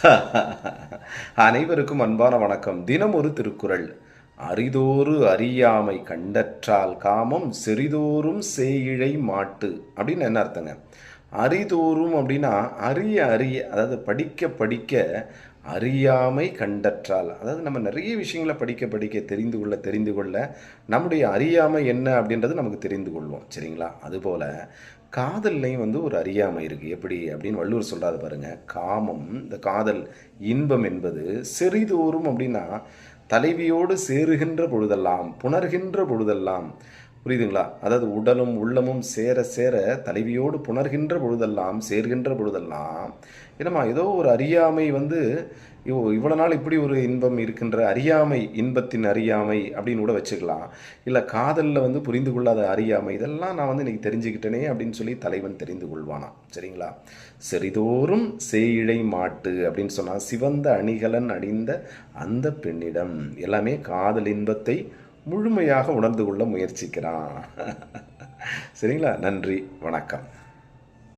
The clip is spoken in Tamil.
அனைவருக்கும் அன்பான வணக்கம். தினம் ஒரு திருக்குறள். அரிதோறு அறியாமை கண்டற்றால் காமம் செறிதோறும் சேயிழை மாட்டு அப்படின்னு என்ன அர்த்தங்க? அறிதோறும் அப்படின்னா அறிய அறிய அதாவது படிக்க படிக்க அறியாமை கண்டற்றால். அதாவது நம்ம நிறைய விஷயங்களை படிக்க படிக்க தெரிந்து கொள்ள தெரிந்து கொள்ள நம்முடைய அறியாமை என்ன அப்படின்றது நமக்கு தெரிந்து கொள்வோம் சரிங்களா? அதுபோல் காதல்லையும் வந்து ஒரு அறியாமை இருக்குது எப்படி அப்படின்னு வள்ளுவர் சொல்கிறாரு பாருங்கள் காமம் இந்த காதல் இன்பம் என்பது சிறிதோறும் அப்படின்னா தலைவியோடு சேருகின்ற பொழுதெல்லாம் புணர்கின்ற பொழுதெல்லாம் புரியுதுங்களா? அதாவது உடலும் உள்ளமும் சேர சேர தலைவியோடு புணர்கின்ற பொழுதெல்லாம் சேர்கின்ற பொழுதெல்லாம் என்னம்மா ஏதோ ஒரு அறியாமை வந்து இவ் இவ்வளோ நாள் இப்படி ஒரு இன்பம் இருக்கின்ற அறியாமை இன்பத்தின் அறியாமை அப்படின்னு கூட வச்சுக்கலாம். இல்லை காதலில் வந்து புரிந்து கொள்ளாத அறியாமை இதெல்லாம் நான் வந்து இன்னைக்கு தெரிஞ்சுக்கிட்டேனே அப்படின்னு சொல்லி தலைவன் தெரிந்து கொள்வானா சரிங்களா? செறிதோறும் சேயிழை மாட்டு அப்படின்னு சொன்னால் சிவந்த அணிகலன் அணிந்த அந்த பெண்ணிடம் எல்லாமே காதல் இன்பத்தை முழுமையாக உணர்ந்து கொள்ள முயற்சிக்கிறான். சரிங்களா? நன்றி வணக்கம்.